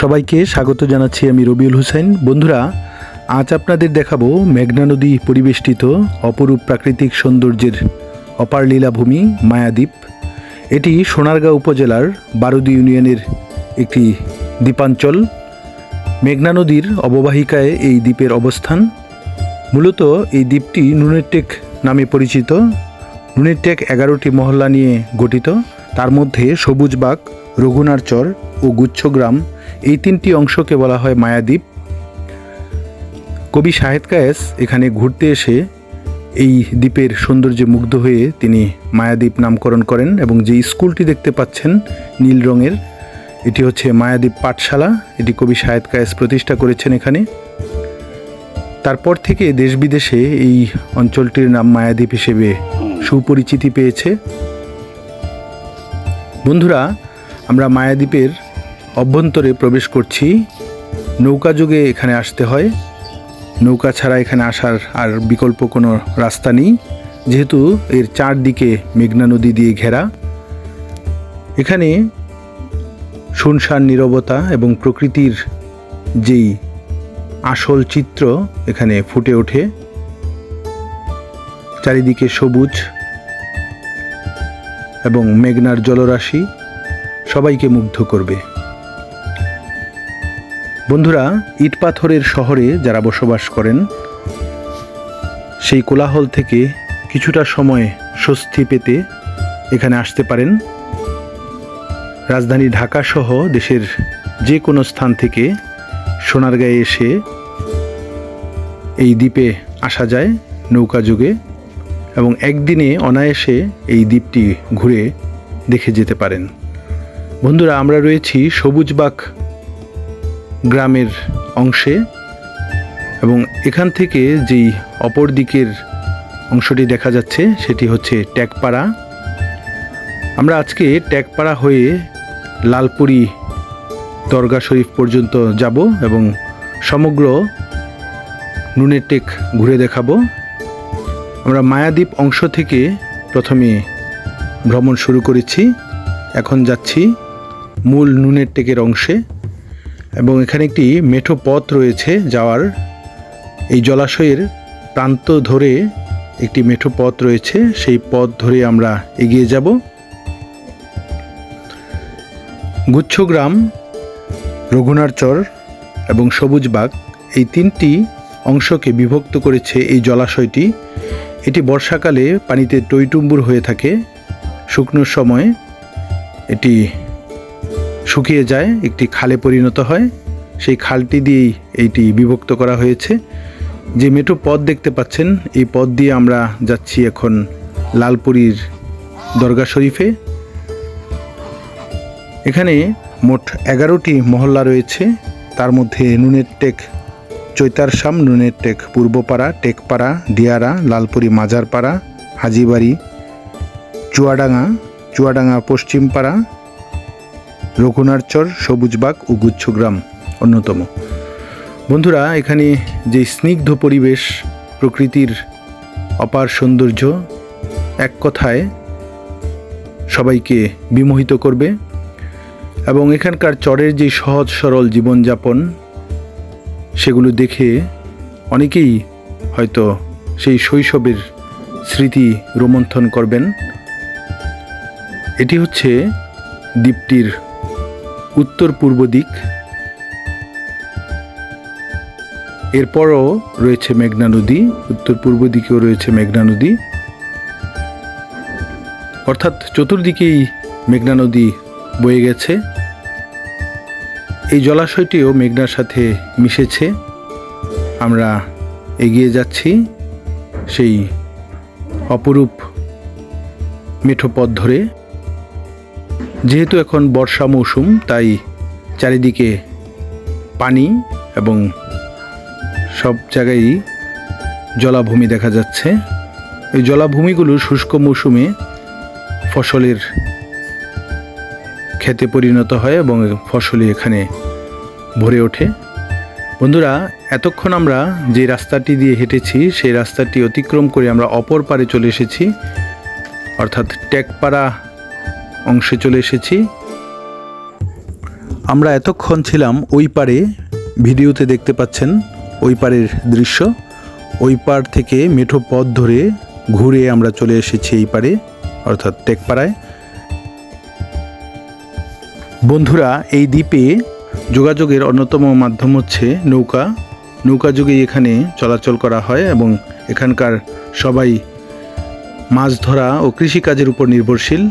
সবাইকে স্বাগত জানাচ্ছি আমি রবিউল হোসেন। বন্ধুরা, আজ আপনাদের দেখাবো মেঘনা নদী পরিবেষ্টিত অপরূপ প্রাকৃতিক সৌন্দর্যের অপার লীলাভূমি মায়াদ্বীপ। এটি সোনারগাঁও উপজেলার বারুদি ইউনিয়নের একটি দ্বীপাঞ্চল। মেঘনা নদীর অববাহিকায় এই দ্বীপের অবস্থান। মূলত এই দ্বীপটি নুনেরটেক নামে পরিচিত। নুনেরটেক এগারোটি মহল্লা নিয়ে গঠিত। তার মধ্যে সবুজবাগ রঘুনারচর ও গুচ্ছগ্রাম এই তিনটি অংশকে বলা হয় মায়াদ্বীপ। কবি শাহেদ কায়েস এখানে ঘুরতে এসে এই দ্বীপের সৌন্দর্যে মুগ্ধ হয়ে তিনি মায়াদ্বীপ নামকরণ করেন এবং যে স্কুলটি দেখতে পাচ্ছেন নীল রঙের, এটি হচ্ছে মায়াদ্বীপ পাঠশালা। এটি কবি শাহেদ কায়েস প্রতিষ্ঠা করেছেন এখানে। তারপর থেকে দেশ বিদেশে এই অঞ্চলটির নাম মায়াদ্বীপ হিসেবে সুপরিচিতি পেয়েছে। বন্ধুরা, আমরা মায়াদ্বীপের অভ্যন্তরে প্রবেশ করছি। নৌকা যুগে এখানে আসতে হয়। নৌকা ছাড়া এখানে আসার আর বিকল্প কোনো রাস্তা নেই। যেহেতু এর চারদিকে মেঘনা নদী দিয়ে ঘেরা। এখানে শুনশান নীরবতা এবং প্রকৃতির যেই আসল চিত্র এখানে ফুটে ওঠে। চারিদিকে সবুজ এবং মেঘনার জলরাশি সবাইকে মুগ্ধ করবে। বন্ধুরা, ইট পাথরের শহরে যারা বসবাস করেন, সেই কোলাহল থেকে কিছুটা সময় স্বস্তি পেতে এখানে আসতে পারেন। রাজধানী ঢাকা সহ দেশের যে কোনো স্থান থেকে সোনারগাঁয়ে এসে এই দ্বীপে আসা যায় নৌকা যুগে এবং একদিনে অনায়াসে এই দ্বীপটি ঘুরে দেখে যেতে পারেন। বন্ধুরা, আমরা রয়েছি সবুজবাগ গ্রামের অংশে এবং এখান থেকে যেই অপর দিকের অংশটি দেখা যাচ্ছে, সেটি হচ্ছে ট্যাগপাড়া। আমরা আজকে ট্যাগপাড়া হয়ে লালপুরি দরগা শরীফ পর্যন্ত যাব এবং সমগ্র নুনের টেক ঘুরে দেখাবো। আমরা মায়াদ্বীপ অংশ থেকে প্রথমে ভ্রমণ শুরু করেছি। এখন যাচ্ছি মূল নুনের টেকের অংশে। এবং এখানে একটি মেঠো পথ রয়েছে যাওয়ার। এই জলাশয়ের প্রান্ত ধরে একটি মেঠো পথ রয়েছে। সেই পথ ধরে আমরা এগিয়ে যাব। গুচ্ছগ্রাম, রঘুনারচর এবং সবুজবাগ এই তিনটি অংশকে বিভক্ত করেছে এই জলাশয়টি। এটি বর্ষাকালে পানিতে টইটুম্বুর হয়ে থাকে। শুকনোর সময় এটি শুকিয়ে যায়, একটি খালে পরিণত হয়। সেই খালটি দিয়েই এইটি বিভক্ত করা হয়েছে। যে মেট্রো পথ দেখতে পাচ্ছেন, এই পথ দিয়ে আমরা যাচ্ছি এখন লালপুরীর দরগা শরীফে। এখানে মোট এগারোটি মহল্লা রয়েছে। তার মধ্যে নুনের টেক চৈতারসাম, নুনের টেক পূর্বপাড়া, টেকপাড়া, দিয়ারা, লালপুরি মাজারপাড়া, হাজিবাড়ি, চুয়াডাঙ্গা চুয়াডাঙ্গা পশ্চিমপাড়া রঘুনারচর, সবুজবাগ ও গুচ্ছগ্রাম অন্যতম। বন্ধুরা, এখানে যে স্নিগ্ধ পরিবেশ, প্রকৃতির অপার সৌন্দর্য, এক কথায় সবাইকে বিমোহিত করবে এবং এখানকার চরের যে সহজ সরল জীবনযাপন, সেগুলো দেখে অনেকেই হয়তো সেই শৈশবের স্মৃতি রোমন্থন করবেন। এটি হচ্ছে দ্বীপটির উত্তর পূর্ব দিক। এরপরও রয়েছে মেঘনা নদী, উত্তর পূর্ব দিকেও রয়েছে মেঘনা নদী। অর্থাৎ চতুর্দিকেই মেঘনা নদী বয়ে গেছে। এই জলাশয়টিও মেঘনার সাথে মিশেছে। আমরা এগিয়ে যাচ্ছি সেই অপরূপ মেঠো পথ ধরে। যেহেতু এখন বর্ষা মৌসুম, তাই চারিদিকে পানি এবং সব জায়গায় জলাভূমি দেখা যাচ্ছে। এই জলাভূমিগুলো শুষ্ক মৌসুমে ফসলের খেতে পরিণত হয় এবং ফসলই এখানে ভরে ওঠে। বন্ধুরা, এতক্ষণ আমরা যে রাস্তাটি দিয়ে হেঁটেছি, সেই রাস্তাটি অতিক্রম করে আমরা অপর পারে চলে এসেছি, অর্থাৎ ট্যাগপাড়া অংশে চলে এসেছি। আমরা এতক্ষণ ছিলাম ওই পারে, ভিডিওতে দেখতে পাচ্ছেন ওই পারের দৃশ্য। ওই পার থেকে মেঠো পথ ধরে ঘুরে আমরা চলে এসেছি এই পারে, অর্থাৎ টেকপাড়ায়। বন্ধুরা, এই দ্বীপে যোগাযোগের অন্যতম মাধ্যম হচ্ছে নৌকা। নৌকা যুগে এখানে চলাচল করা হয় এবং এখানকার সবাই মাছ ধরা ও কৃষিকাজের উপর নির্ভরশীল।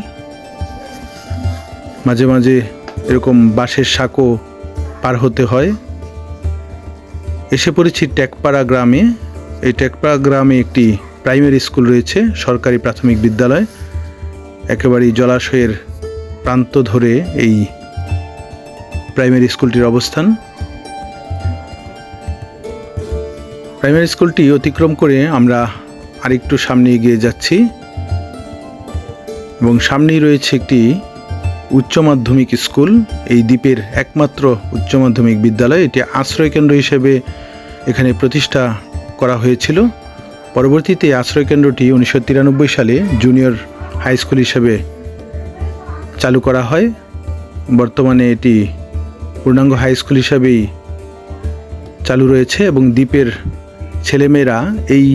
মাঝে মাঝে এরকম বাঁশের সাঁকো পার হতে হয়। এসে পড়েছি ট্যাকপাড়া গ্রামে। এই টেকপাড়া গ্রামে একটি প্রাইমারি স্কুল রয়েছে, সরকারি প্রাথমিক বিদ্যালয়। একেবারেই জলাশয়ের প্রান্ত ধরে এই প্রাইমারি স্কুলটির অবস্থান। প্রাইমারি স্কুলটি অতিক্রম করে আমরা আরেকটু সামনে এগিয়ে যাচ্ছি এবং সামনেই রয়েছে একটি উচ্চ মাধ্যমিক স্কুল, এই দ্বীপের একমাত্র উচ্চ মাধ্যমিক বিদ্যালয়। এটি আশ্রয় কেন্দ্র হিসেবে এখানে প্রতিষ্ঠা করা হয়েছিল। পরবর্তীতে এই আশ্রয় কেন্দ্রটি উনিশশো তিরানব্বই সালে জুনিয়র হাই স্কুল হিসেবে চালু করা হয়। বর্তমানে এটি পূর্ণাঙ্গ হাই স্কুল হিসাবেই চালু রয়েছে এবং দ্বীপের ছেলেমেয়েরা এই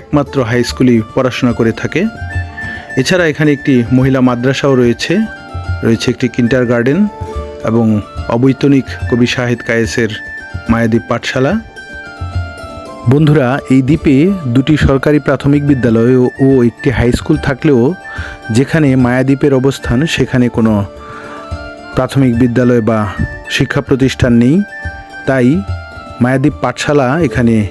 একমাত্র হাই স্কুলেই পড়াশোনা করে থাকে। এছাড়া এখানে একটি মহিলা মাদ্রাসাও রয়েছে। রয়েছে একটি কিন্টার গার্ডেন এবং অবৈতনিক কবি শাহেদ কায়েসের মায়াদ্বীপ পাঠশালা। বন্ধুরা, এই দ্বীপে দুটি সরকারি প্রাথমিক বিদ্যালয় ও- একটি হাই স্কুল থাকলেও যেখানে মায়াদ্বীপের অবস্থান, সেখানে কোনো প্রাথমিক বিদ্যালয় বা শিক্ষা প্রতিষ্ঠান নেই। তাই মায়াদ্বীপ পাঠশালা এখানে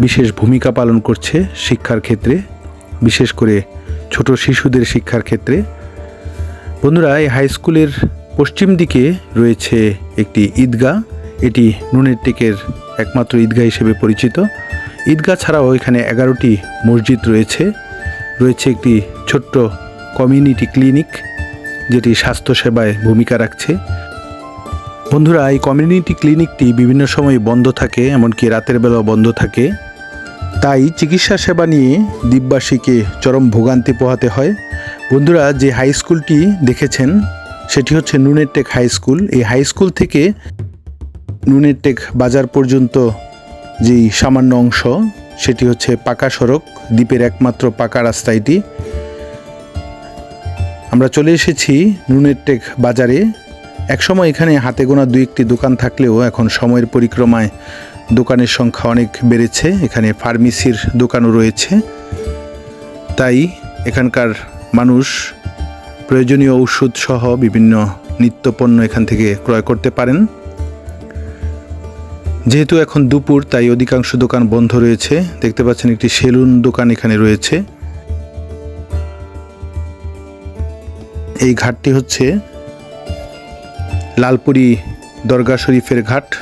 বিশেষ ভূমিকা পালন করছে শিক্ষার ক্ষেত্রে, বিশেষ করে ছোট শিশুদের শিক্ষার ক্ষেত্রে। বন্ধুরা, এই হাই স্কুলের পশ্চিম দিকে রয়েছে একটি ঈদগাহ। এটি নুনের টেকের একমাত্র ঈদগাহ হিসেবে পরিচিত। ঈদগাহ ছাড়াও এখানে এগারোটি মসজিদ রয়েছে। রয়েছে একটি ছোট্ট কমিউনিটি ক্লিনিক যেটি স্বাস্থ্যসেবায় ভূমিকা রাখছে। বন্ধুরা, এই কমিউনিটি ক্লিনিকটি বিভিন্ন সময় বন্ধ থাকে, এমনকি রাতের বেলাও বন্ধ থাকে। তাই চিকিৎসা সেবা নিয়ে দ্বীপবাসীকে চরম ভোগান্তি পোহাতে হয়। বন্ধুরা, যে হাই স্কুলটি দেখেছেন, সেটি হচ্ছে নুনের টেক হাই স্কুল এই হাই স্কুল থেকে নুনের টেক বাজার পর্যন্ত যেই সামান্য অংশ, সেটি হচ্ছে পাকা সড়ক, দ্বীপের একমাত্র পাকা রাস্তা এটি। আমরা চলে এসেছি নুনের টেক বাজারে। একসময় এখানে হাতে গোনা দুই একটি দোকান থাকলেও এখন সময়ের পরিক্রমায় দোকানের সংখ্যা অনেক বেড়েছে। এখানে ফার্মেসির দোকানও রয়েছে। তাই এখানকার মানুষ প্রয়োজনীয় ঔষধ সহ বিভিন্ন নিত্যপণ্য এখান থেকে ক্রয় করতে পারেন। যেহেতু এখন দুপুর, তাই অধিকাংশ দোকান বন্ধ রয়েছে। দেখতে পাচ্ছেন একটি সেলুন দোকান এখানে রয়েছে। এই ঘাটটি হচ্ছে লালপুরি দরগা শরীফের ঘাট।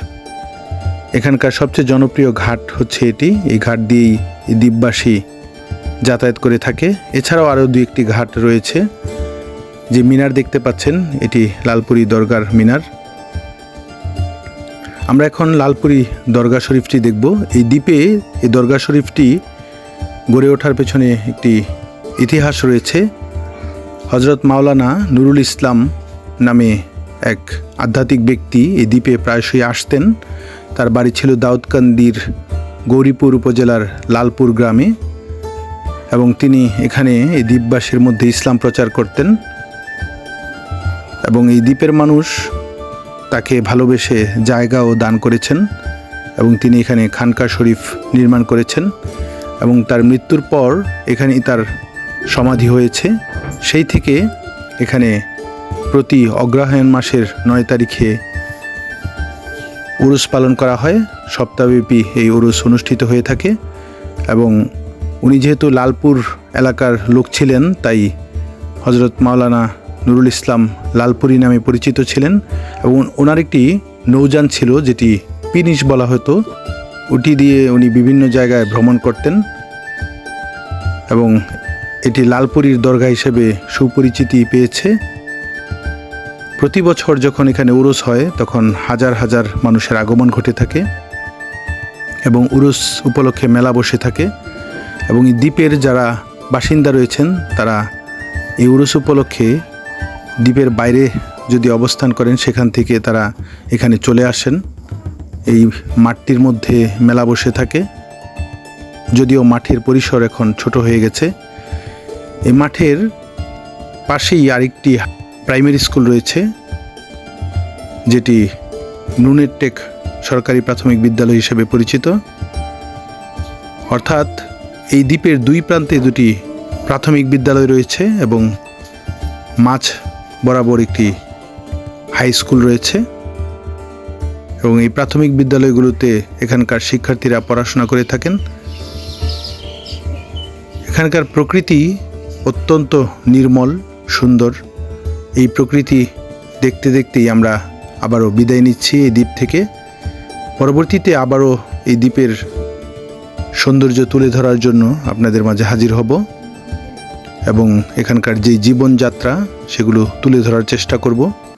এখানকার সবচেয়ে জনপ্রিয় ঘাট হচ্ছে এটি। এই ঘাট দিয়েই দ্বীপবাসী যাতায়াত করে থাকে। এছাড়াও আরও দু একটি ঘাট রয়েছে, যে মিনার দেখতে পাচ্ছেন, এটি লালপুরি দরগার মিনার। আমরা এখন লালপুরি দরগা শরীফটি দেখব। এই দ্বীপে এই দরগা শরীফটি গড়ে ওঠার পেছনে একটি ইতিহাস রয়েছে। হজরত মাওলানা নুরুল ইসলাম নামে এক আধ্যাত্মিক ব্যক্তি এই দ্বীপে প্রায়শই আসতেন। তার বাড়ি ছিল দাউদকান্দির গৌরীপুর উপজেলার লালপুর গ্রামে। এবং তিনি এখানে এই দ্বীপবাসীর মধ্যে ইসলাম প্রচার করতেন এবং এই দ্বীপের মানুষ তাকে ভালোবেসে জায়গাও দান করেছেন এবং তিনি এখানে খানকা শরীফ নির্মাণ করেছেন এবং তার মৃত্যুর পর এখানেই তার সমাধি হয়েছে। সেই থেকে এখানে প্রতি অগ্রহায়ণ মাসের নয় তারিখে উরুস পালন করা হয়। সপ্তাহব্যাপী এই উরুস অনুষ্ঠিত হয়ে থাকে এবং উনি যেহেতু লালপুর এলাকার লোক ছিলেন, তাই হজরত মাওলানা নুরুল ইসলাম লালপুরি নামে পরিচিত ছিলেন এবং ওনার একটি নৌযান ছিল যেটি পিনিশ বলা হতো। ওটি দিয়ে উনি বিভিন্ন জায়গায় ভ্রমণ করতেন এবং এটি লালপুরীর দরগা হিসেবে সুপরিচিতি পেয়েছে। প্রতি বছর যখন এখানে উরুস হয়, তখন হাজার হাজার মানুষের আগমন ঘটে থাকে এবং উরুস উপলক্ষে মেলা বসে থাকে। এবং এই দ্বীপের যারা বাসিন্দা রয়েছেন, তারা এই উরুস উপলক্ষে দ্বীপের বাইরে যদি অবস্থান করেন, সেখান থেকে তারা এখানে চলে আসেন। এই মাঠটির মধ্যে মেলা বসে থাকে। যদিও মাঠের পরিসর এখন ছোট হয়ে গেছে। এই মাঠের পাশেই আরেকটি প্রাইমারি স্কুল রয়েছে, যেটি নুনের টেক সরকারি প্রাথমিক বিদ্যালয় হিসেবে পরিচিত। অর্থাৎ এই দ্বীপের দুই প্রান্তে দুটি প্রাথমিক বিদ্যালয় রয়েছে এবং মাছ বরাবর একটি হাই স্কুল রয়েছে। এবং এই প্রাথমিক বিদ্যালয়গুলোতে এখানকার শিক্ষার্থীরা পড়াশোনা করে থাকেন। এখানকার প্রকৃতি অত্যন্ত নির্মল, সুন্দর। এই প্রকৃতি দেখতে দেখতেই আমরা আবারও বিদায় নিচ্ছি এই দ্বীপ থেকে। পরবর্তীতে আবারও এই দ্বীপের সৌন্দর্য তুলে ধরার জন্য আপনাদের মাঝে হাজির হব এবং এখানকার যে জীবনযাত্রা, সেগুলো তুলে ধরার চেষ্টা করব।